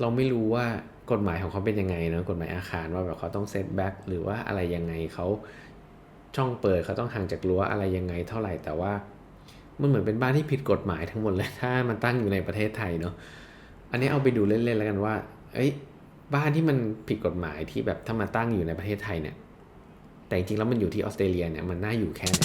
เราไม่รู้ว่ากฎหมายของเขาเป็นยังไงเนอะกฎหมายอาคารว่าแบบเขาต้องเซตแบ็กหรือว่าอะไรยังไงเขาช่องเปิดเขาต้องห่างจากรั้วอะไรยังไงเท่าไหร่แต่ว่ามันเหมือนเป็นบ้านที่ผิดกฎหมายทั้งหมดเลยถ้ามันตั้งอยู่ในประเทศไทยเนอะอันนี้เอาไปดูเล่นๆแล้วกันว่า เอ้ยบ้านที่มันผิดกฎหมายที่แบบถ้ามาตั้งอยู่ในประเทศไทยเนี่ย แต่จริงๆแล้วมันอยู่ที่ออสเตรเลียเนี่ยมันน่าอยู่แค่ไหน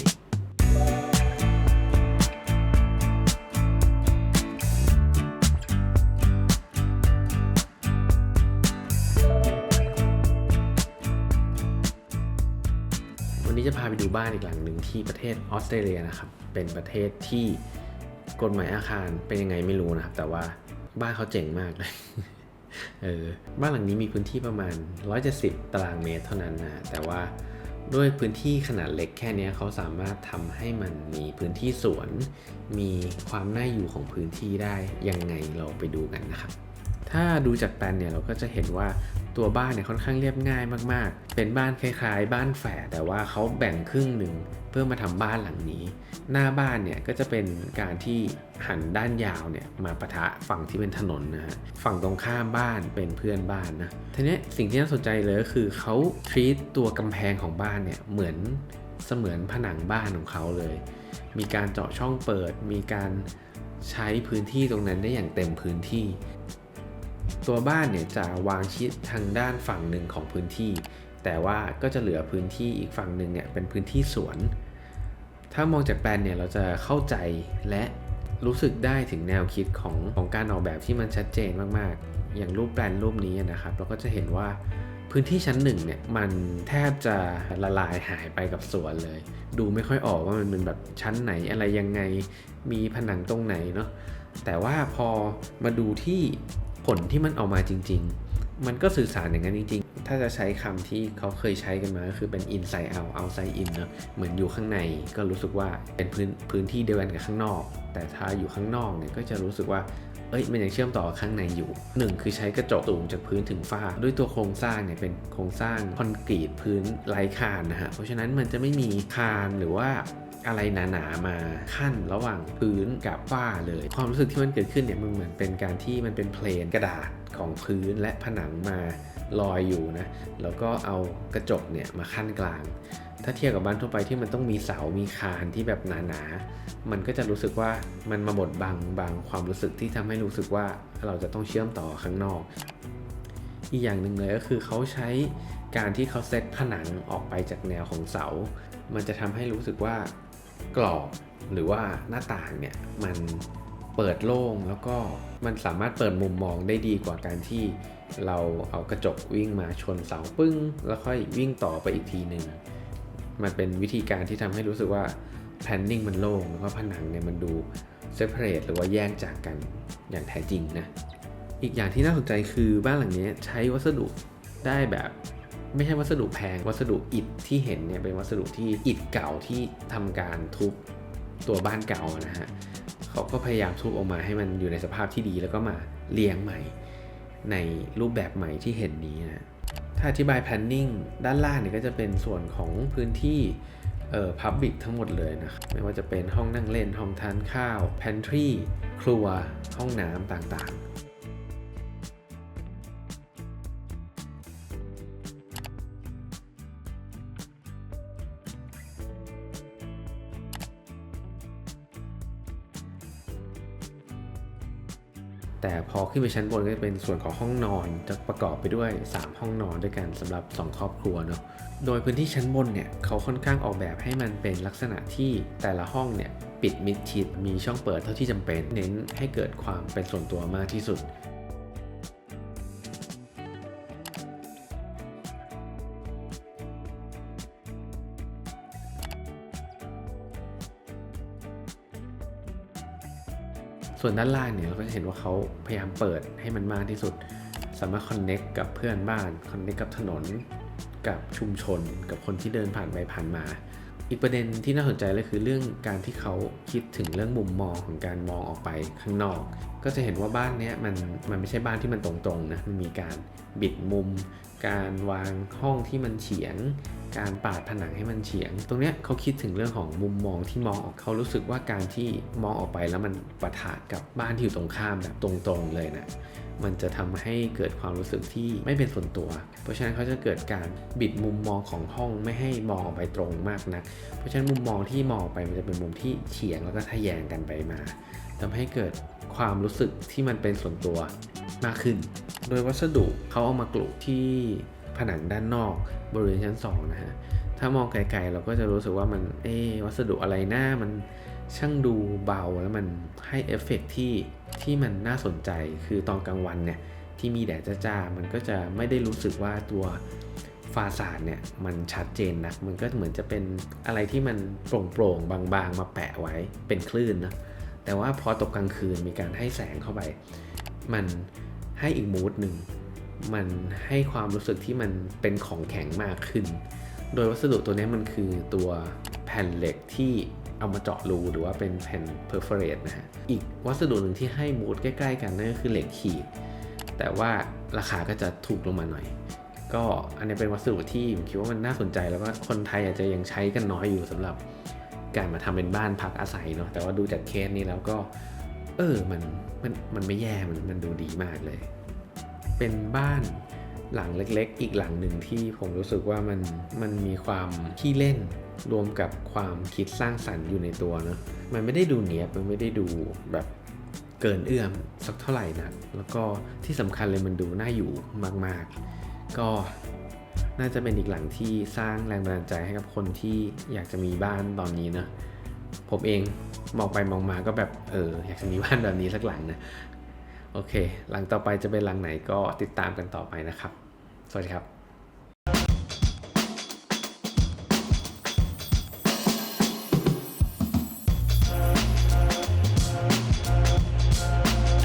จะพาไปดูบ้านอีกหลังหนึ่งที่ประเทศออสเตรเลียนะครับ เป็นประเทศที่กฎหมายอาคารเป็นยังไงไม่รู้นะครับ แต่ว่าบ้านเขาเจ๋งมากเลยเออบ้านหลังนี้มีพื้นที่ประมาณ 170 ตารางเมตรเท่านั้นนะแต่ว่าด้วยพื้นที่ขนาดเล็กแค่นี้เขาสามารถทำให้มันมีพื้นที่สวน มีความน่าอยู่ของพื้นที่ได้ยังไงเราไปดูกันนะครับ ถ้าดูจากแปลนเนี่ยเราก็จะเห็นว่า ตัวบ้านเนี่ยค่อนข้างเรียบง่ายมากๆ เป็นบ้านคล้ายๆ บ้านแฝดแต่ว่าเขาแบ่งครึ่งหนึ่งเพื่อมาทำบ้านหลังนี้ หน้าบ้านเนี่ยก็จะเป็นการที่หันด้านยาวเนี่ยมาปะทะฝั่งที่เป็นถนนนะฮะฝั่งตรงข้ามบ้านเป็นเพื่อนบ้านนะทีนี้สิ่งที่น่าสนใจเลยก็คือเขาทรีตตัวกำแพงของบ้านเนี่ยเหมือนเสมือนผนังบ้านของเขาเลย มีการเจาะช่องเปิด มีการใช้พื้นที่ตรงนั้นได้อย่างเต็มพื้นที่ ตัวบ้านเนี่ยจะวางชิดทางด้านฝั่งหนึ่งของพื้นที่ แต่ว่าก็จะเหลือพื้นที่อีกฝั่งหนึ่งเนี่ยเป็นพื้นที่สวน ถ้ามองจากแปลนเนี่ยเราจะเข้าใจและรู้สึกได้ถึงแนวคิดของของการออกแบบที่มันชัดเจนมากๆ อย่างรูปแปลนรูปนี้นะครับ เราก็จะเห็นว่าพื้นที่ชั้นหนึ่งเนี่ยมันแทบจะละลายหายไปกับสวนเลย ดูไม่ค่อยออกว่ามันเป็นแบบชั้นไหนอะไรยังไงมีผนังตรงไหนเนาะแต่ว่าพอมาดูที่ ผลที่มันออกมาจริง ๆ มันก็สื่อสารอย่างนั้นจริง ๆ ถ้าจะใช้คำที่เขาเคยใช้กันมาก็คือเป็น inside out outside in เนอะเหมือนอยู่ข้างในก็รู้สึกว่าเป็นพื้นพื้นที่เดียวกันกับข้างนอก แต่ถ้าอยู่ข้างนอกเนี่ยก็จะรู้สึกว่าเอ้ยมันยังเชื่อมต่อข้างในอยู่หนึ่งคือใช้กระจกสูงจากพื้นถึงฝ้า ด้วยตัวโครงสร้างเนี่ยเป็นโครงสร้างคอนกรีตพื้นไร้คานนะฮะ เพราะฉะนั้นมันจะไม่มีคานหรือว่า อะไรหนาๆมาขั้นระหว่างพื้นกับฝ้าเลย ความรู้สึกที่มันเกิดขึ้นเนี่ยมันเหมือนเป็นการที่มันเป็นเพลนกระดาษของพื้นและผนังมาลอยอยู่นะ แล้วก็เอากระจกเนี่ยมาขั้นกลาง ถ้าเทียบกับบ้านทั่วไปที่มันต้องมีเสา มีคานที่แบบหนาๆ มันก็จะรู้สึกว่ามันมาบดบังบางความรู้สึกที่ทำให้รู้สึกว่าเราจะต้องเชื่อมต่อข้างนอก อีกอย่างหนึ่งเลยก็คือเขาใช้การที่เขาเซตผนังออกไปจากแนวของเสา มันจะทำให้รู้สึกว่า กรอบหรือว่าหน้าต่างเนี่ยมันเปิดโล่งแล้วก็มันสามารถเปิดมุมมองได้ดีกว่าการที่เราเอากระจกวิ่งมาชนเสาปึ้ง แล้วค่อยวิ่งต่อไปอีกทีหนึ่งมันเป็นวิธีการที่ทำให้รู้สึกว่า planning มันโล่งแล้วก็ผนังเนี่ยมันดู separate หรือว่าแยกจากกันอย่างแท้จริงนะ อีกอย่างที่น่าสนใจคือบ้านหลังนี้ใช้วัสดุได้แบบ ไม่ใช่วัสดุแพง วัสดุอิฐที่เห็นเนี่ยเป็นวัสดุที่อิฐเก่าที่ทำการทุบตัวบ้านเก่านะฮะเขาก็พยายามทุบออกมาให้มันอยู่ในสภาพที่ดีแล้วก็มาเลี้ยงใหม่ ในรูปแบบใหม่ที่เห็นนี้นะถ้าอธิบาย planning ด้านล่างเนี่ยก็จะเป็นส่วนของพื้นที่เอ่อ public ทั้งหมดเลยนะครับไม่ว่าจะเป็นห้องนั่งเล่น ห้องทานข้าว pantry ครัว ห้องน้ำต่างๆ แต่พอขึ้นไปชั้นบนก็จะเป็นส่วนของห้องนอนจะประกอบไปด้วย 3 ห้องนอนด้วยกันสำหรับ 2 ครอบครัวเนาะโดยพื้นที่ชั้นบนเนี่ยเขาค่อนข้างออกแบบให้มันเป็นลักษณะที่แต่ละห้องเนี่ยปิดมิดชิดมีช่องเปิดเท่าที่จำเป็น เน้นให้เกิดความเป็นส่วนตัวมากที่สุด ส่วนด้านล่างเนี่ยเราก็จะเห็นว่าเขาพยายามเปิดให้มันมากที่สุด สามารถคอนเน็กกับเพื่อนบ้านคอนเน็กกับถนน กับชุมชน กับคนที่เดินผ่านไปผ่านมา อีกประเด็นที่น่าสนใจเลยคือเรื่องการที่เขาคิดถึงเรื่องมุมมองของการมองออกไปข้างนอก ก็จะเห็นว่าบ้านเนี้ยมันมันไม่ใช่บ้านที่มันตรงๆนะมันมีการบิดมุม การวางห้องที่มันเฉียง การปาดผนังให้มันเฉียง ตรงเนี้ยเขาคิดถึงเรื่องของมุมมองที่มองออกเขารู้สึกว่าการที่มองออกไปแล้วมันปะทะกับบ้านที่อยู่ตรงข้ามแบบตรงๆเลยนะมันจะทำให้เกิดความรู้สึกที่ไม่เป็นส่วนตัว เพราะฉะนั้นเขาจะเกิดการบิดมุมมองของห้องไม่ให้มองออกไปตรงมากนัก เพราะฉะนั้นมุมมองที่มองออไปมันจะเป็นมุมที่เฉียงแล้วก็ทะแยงกันไปมาทำให้เกิดความรู้สึกที่มันเป็นส่วนตัว มากขึ้น โดยวัสดุเขาเอามากลุที่ผนังด้านนอกบริเวณชั้น 2 นะฮะ ถ้ามองไกลๆเราก็จะรู้สึกว่ามัน เอ๊วัสดุอะไรหน้ามันช่างดูเบาแล้วมันให้เอฟเฟกต์ที่ที่มันน่าสนใจ คือตอนกลางวันเนี่ยที่มีแดดจ้าๆมันก็จะไม่ได้รู้สึกว่าตัวฟาสาดเนี่ยมันชัดเจนนะมันก็เหมือนจะเป็นอะไรที่มันโปร่งๆ บางๆ มาแปะไว้เป็นคลื่นนะ แต่ว่าพอตกกลางคืนมีการให้แสงเข้าไป มันให้อีกมูดหนึ่ง มันให้ความรู้สึกที่มันเป็นของแข็งมากขึ้น โดยวัสดุตัวนี้มันคือตัวแผ่นเหล็กที่เอามาเจาะรูหรือว่าเป็นแผ่น perforate นะฮะ อีกวัสดุหนึ่งที่ให้มูดใกล้ ๆ กันนั่นก็คือเหล็กขีด แต่ว่าราคาก็จะถูกลงมาหน่อย ก็อันนี้เป็นวัสดุที่ผมคิดว่ามันน่าสนใจแล้วก็คนไทยอาจจะยังใช้กันน้อยอยู่สำหรับการมาทำเป็นบ้านพักอาศัยเนาะ แต่ว่าดูจากเคสนี้แล้วก็ เออมันมันมันไม่แย่มันมันดูดีมากเลย เป็นบ้านหลังเล็กๆ อีกหลังหนึ่งที่ผมรู้สึกว่ามันมันมีความขี้เล่นรวมกับความคิดสร้างสรรค์อยู่ในตัวเนอะมันไม่ได้ดูเนียบมันไม่ได้ดูแบบเกินเอื้อมสักเท่าไหร่นะแล้วก็ที่สำคัญเลยมันดูน่าอยู่มากๆ ก็น่าจะเป็นอีกหลังที่สร้างแรงบันดาลใจให้กับคนที่อยากจะมีบ้านตอนนี้เนอะ ผมเองมองไปมองมาก็แบบเอออยากจะมีบ้านแบบนี้สักหลังนะโอเค หลังต่อไปจะเป็นหลังไหนก็ติดตามกันต่อไปนะครับ สวัสดีครับ